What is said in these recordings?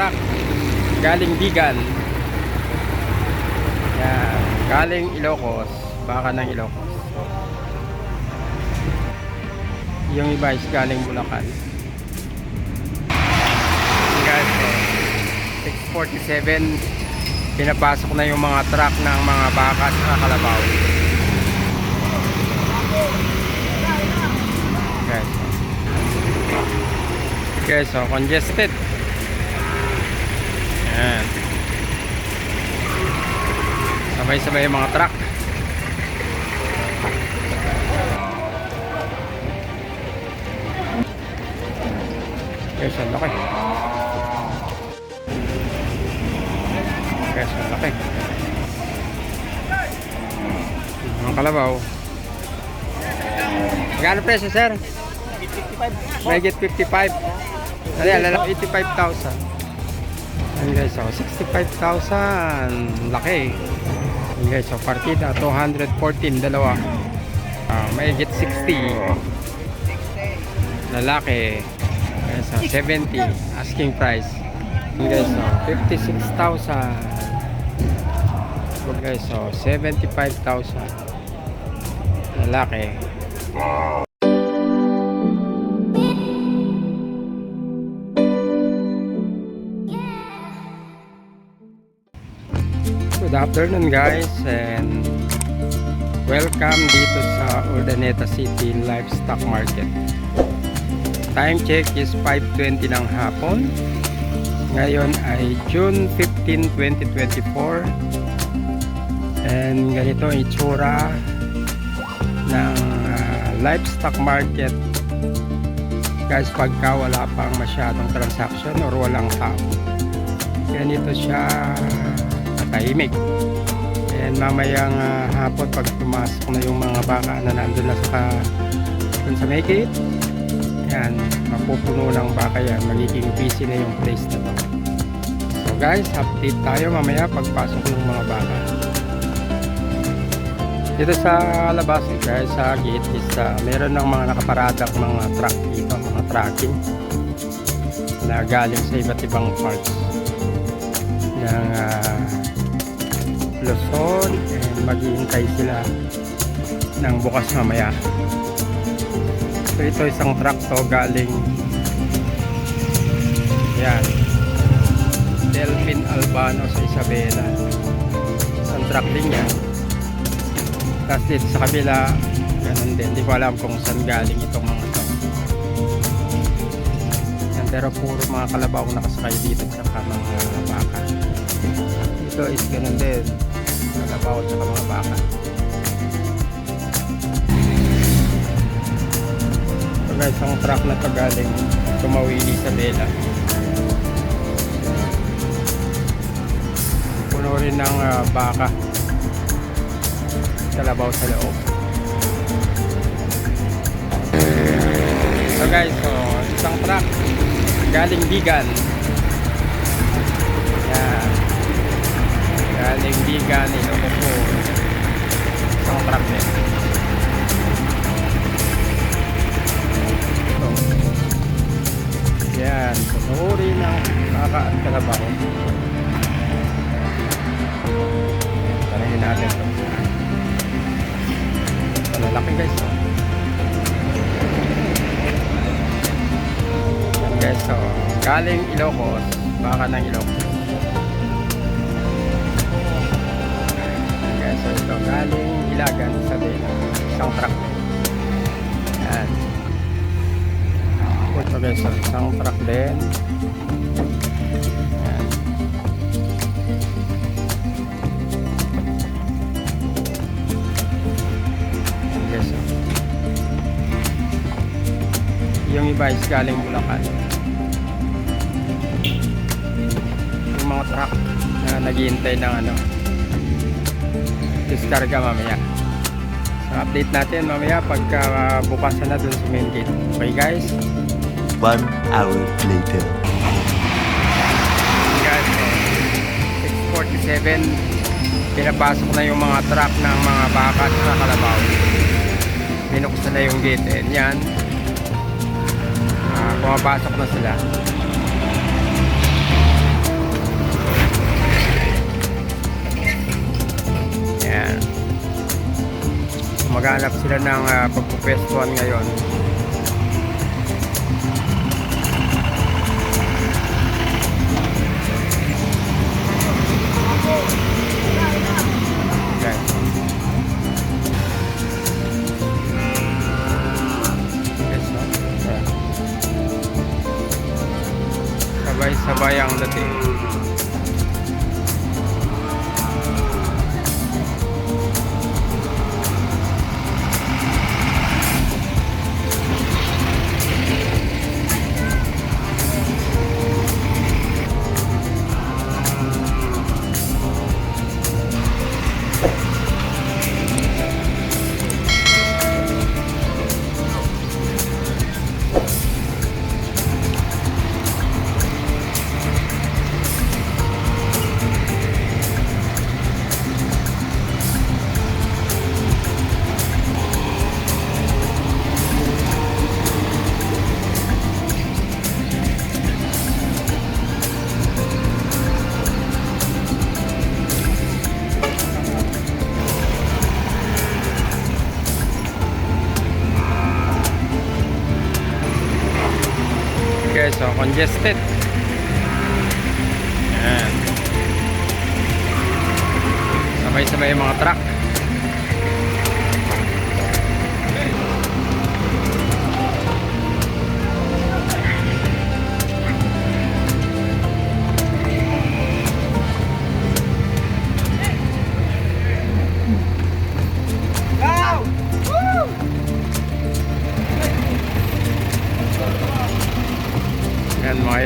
truck galing Bigan. Yan, galing Ilocos, baka ng Ilocos. Yung iba is galing Bulacan. Guys, so, 647 pinapasok na yung mga truck ng mga baka sa Kalabaw. Guys. Okay, so congested. Ayan. Sabay-sabay yung mga truck. Okay, so laki. Okay, so laki. Mga kalabaw. Magkano presyo, sir? 55. Megit 55. Ano yan, lalaki 85,000. Ayan guys, so 65,000. Laki. Ayan guys, so partida 214, dalawa. Ah, mahigit 60. Lalaki. Ayan, so 70, asking price. Ayan guys, so 56,000. Ayan guys, so 75,000. Lalaki. Good afternoon guys and welcome dito sa Urdaneta City Livestock Market. Time check is 5.20 ng hapon. Ngayon ay June 15, 2024. And ganito ang itsura ng ah, livestock market. Guys, pagka wala pang masyadong transaction or walang tao. Ganito siya tahimik. And mamayang ah, hapon pag pumasok na yung mga baka na nandun na sa dun sa gate, yan, mapupuno ng baka yan, magiging busy na yung place na to. So guys, update tayo mamaya pagpasok ng mga baka. Dito sa labas guys, sa gate is ah, meron ng mga nakaparadang mga truck dito, mga tracking na galing sa iba't ibang parts ng ah, Luzon and maghihintay sila ng bukas mamaya. So ito isang truck to galing yan Delphin Albano sa Isabela. Isang truck din yan. Tapos dito sa kabila ganun din. Hindi ko alam kung saan galing itong mga to. Yan, pero puro mga kalabaw nakasakay dito sa mga baka. Ito is ganun din. Kalabaw at saka mga baka. So guys, ang truck na to galing tumawili sa Bela. Puno rin ng ah, baka. Kalabaw sa loob. So guys, so isang truck galing Bigan. Galing Bigan, Ilocos. Isang truck din. Ito. Yan. Susuri ng baka at kalabaw. Tarahin natin ito. Ang laki guys. Yan guys, so galing Ilocos, baka ng Ilocos. So ito galing Ilagan sa Bela. Isang truck. Yan. Ito guys, so isang truck din. Yan. Yan guys, so. Yung iba is galing Bulacan. Yung mga truck na naghihintay ng ano diskarga mamaya. So update natin mamaya pagka uh, bukas na dun sa main gate. Okay guys? One hour later. Guys, so, 647 pinapasok na yung mga truck ng mga baka sa Kalabaw. Binuksan na yung gate. And yan. Ah, pumapasok na sila. maghanap sila ng uh, pagpupwestuhan ngayon. Okay, so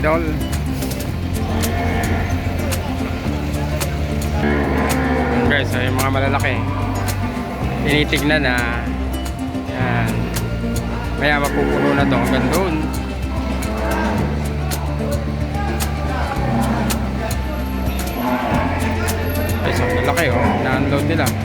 idol. Guys, yung mga malalaki. Tinitignan na. Yan. Maya mapupuno na to hanggang doon. Guys, ang lalaki oh. Na-unload nila.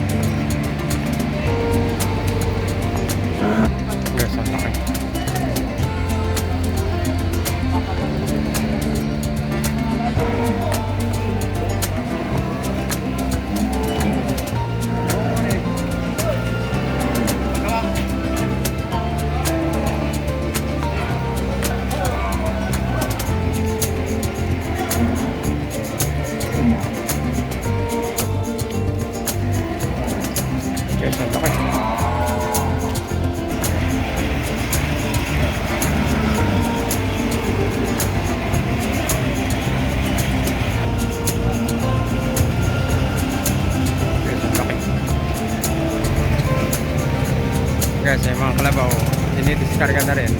Guys, yung mga kalabaw, dinidiskarga na rin.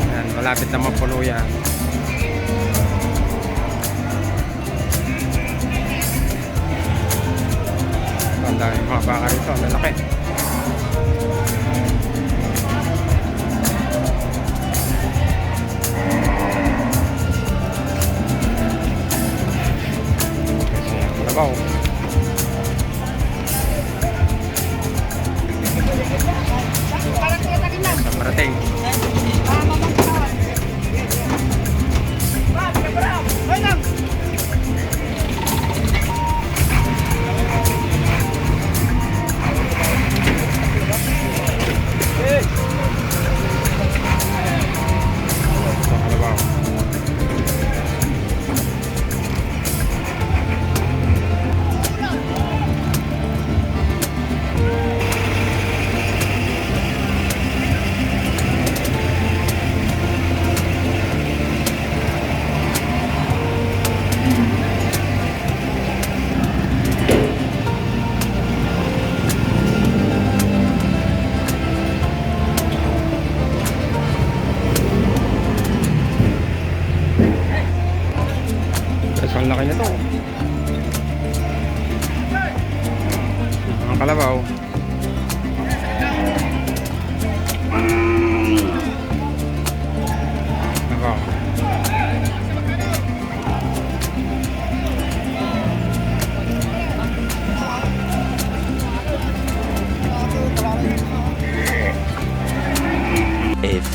Yan, malapit na mapuno yan. Ang dami mga baka rito, lalaki. Kalabaw. Sa parating.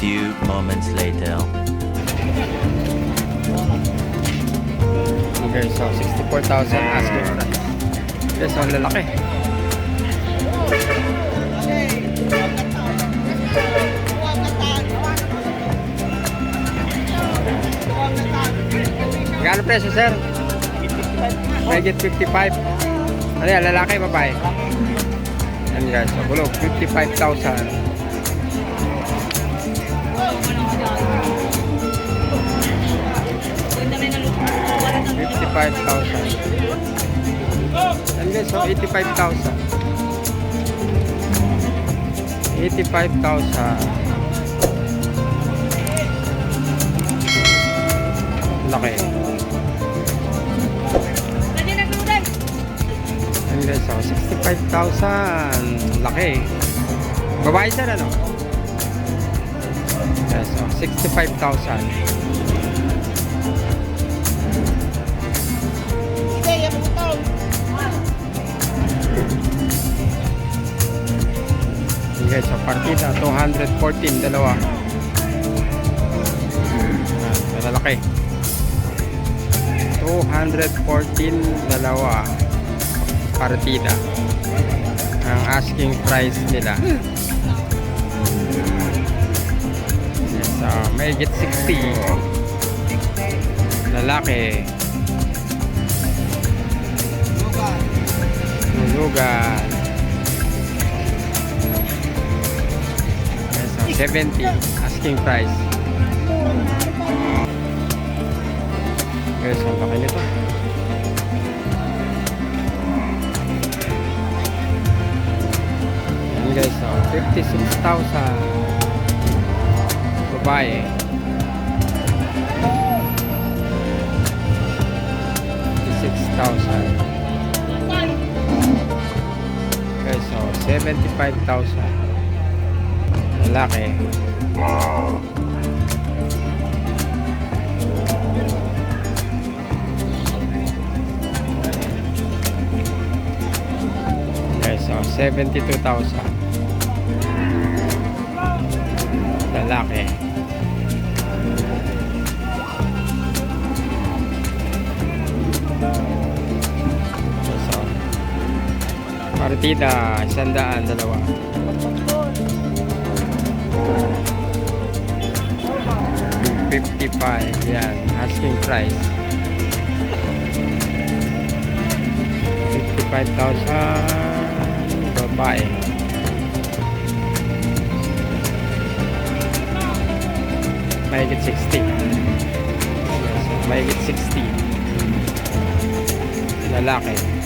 few moments later. Okay, so 64,000 asking price. Okay, so ang lalaki. Gano'n presyo, sir? Megit 55. Ano yan, lalaki, babae? Yan guys, so bulog, 55,000. Fifty-five thousand. Yan guys, so 85,000. 85,000. Laki. Yan guys, so 65,000. Laki. Babae sir, ano? Yes, so 65,000. Guys, so partida 214, dalawa. Yan, malalaki. 214, dalawa. Partida. Ang asking price nila. So may get 60. Lalaki. Hulugan. 70 asking price. Guys, ang laki nito. Yan guys, so 56,000. Babae. Fifty-six thousand. Guys, so seventy-five thousand. Lalaki. Okay, so 72,000. Lalaki. So partida, isandaan, dalawa. Fifty-five, yan, asking price. 55,000 babae. Mahigit 60. Yes, mahigit 60. Lalaki.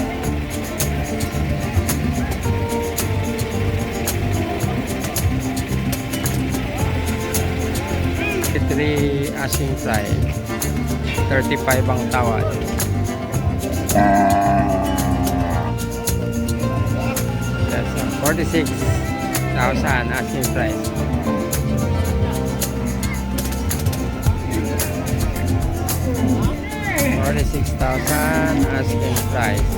Three asking price. 35 ang tawad. That's uh, 46,000 asking price. Forty-six thousand asking price.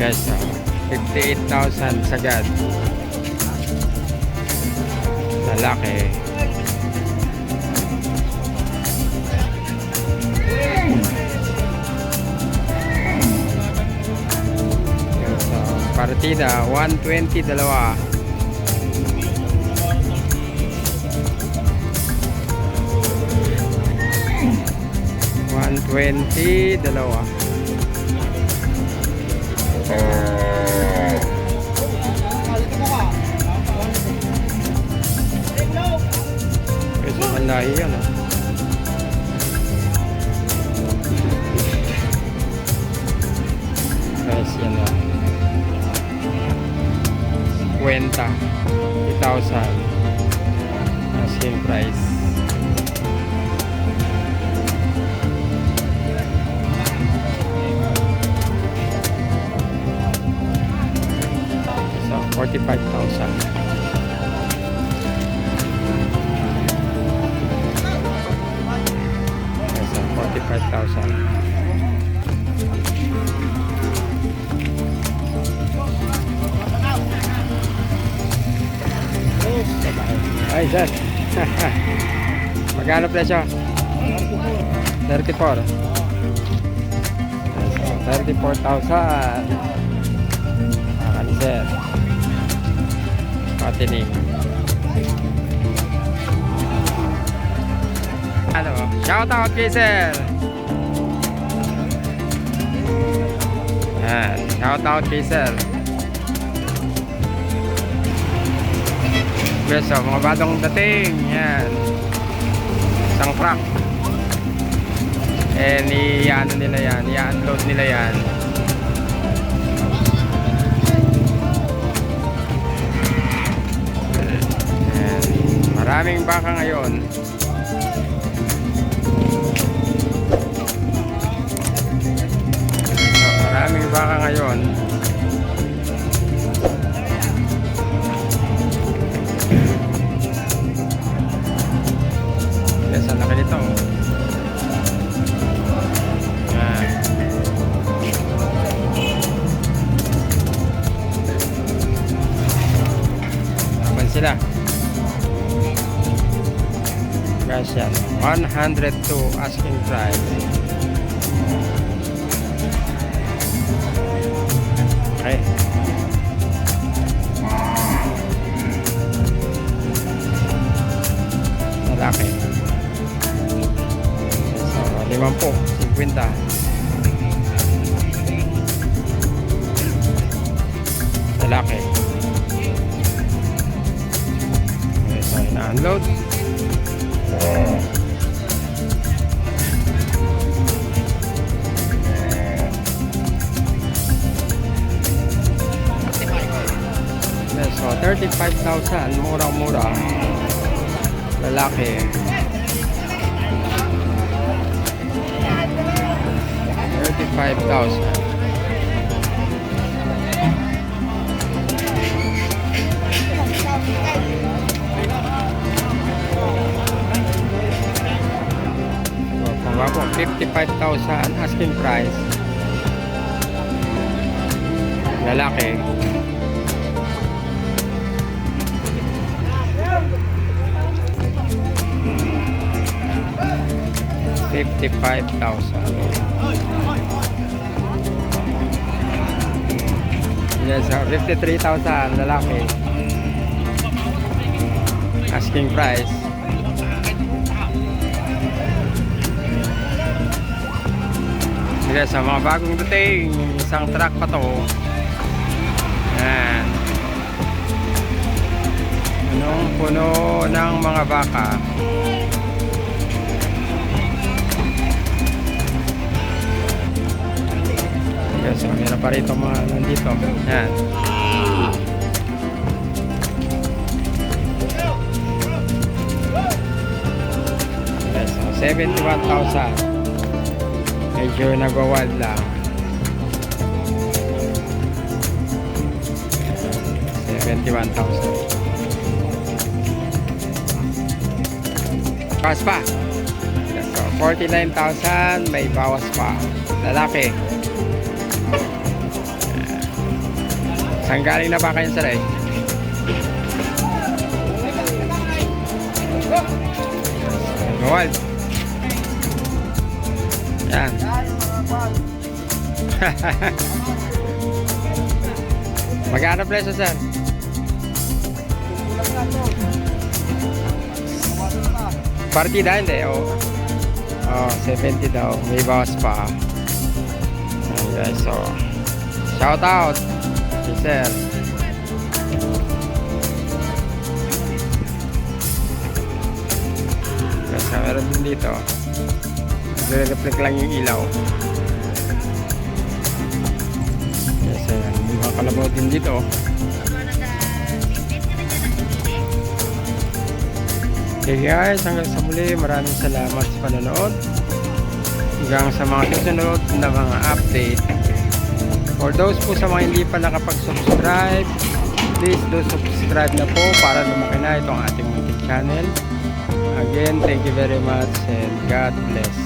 Guys, fifty-eight thousand sagad. Lalaki. Partida 120 dalawa. One twenty dalawa. Kasi malahi yan ah. Guys, yan ah. Kwenta. 8,000. Asking price. So, 45,000. Yes, so 45,000. Ay, sir. Magkano presyo? 34. So, 34,000. Akan, sir. Patining. Ano, shout out kay sir. Yan, shout out kay sir. Yes, so, mga badong dating. Yan. Isang truck. Eh, ni ano nila yan, i-unload nila yan. Yan. Maraming baka ngayon. So, maraming baka ngayon. Nito. Yan. Naman sila. Guys, yan. 102 asking price. Limang po, 50. Lalaki. Okay, so na-unload. So, 35,000. Murang-mura. Lalaki. Lalaki. 5,000. Diba po? 55,000 asking price. Lalaki. Fifty-five thousand. Fifty-three thousand. Lalaki. Asking price. Yes, sa mga bagong dating, isang truck pa to. Yan. Punong puno ng mga baka. So meron pa rito mga nandito. Yan. Yes, so 71,000. Medyo nagwa-wild lang. 71,000. Bawas pa. So 49,000. May bawas pa. Lalaki. Saan na ba kayo sir eh? Gawal. Yan. Magkano presyo sir? Partida hindi oh. Oh, 70 daw. May bawas pa. Guys, so shout out si sir. Kasi meron din dito. Nagre-reflect lang yung ilaw. Yes, ayan. Mga kalabaw din dito. Okay guys, hanggang sa muli, maraming salamat sa panonood. Hanggang sa mga susunod na mga update. For those po sa mga hindi pa nakapag-subscribe, please do subscribe na po para lumaki na itong ating YouTube channel. Again, thank you very much and God bless.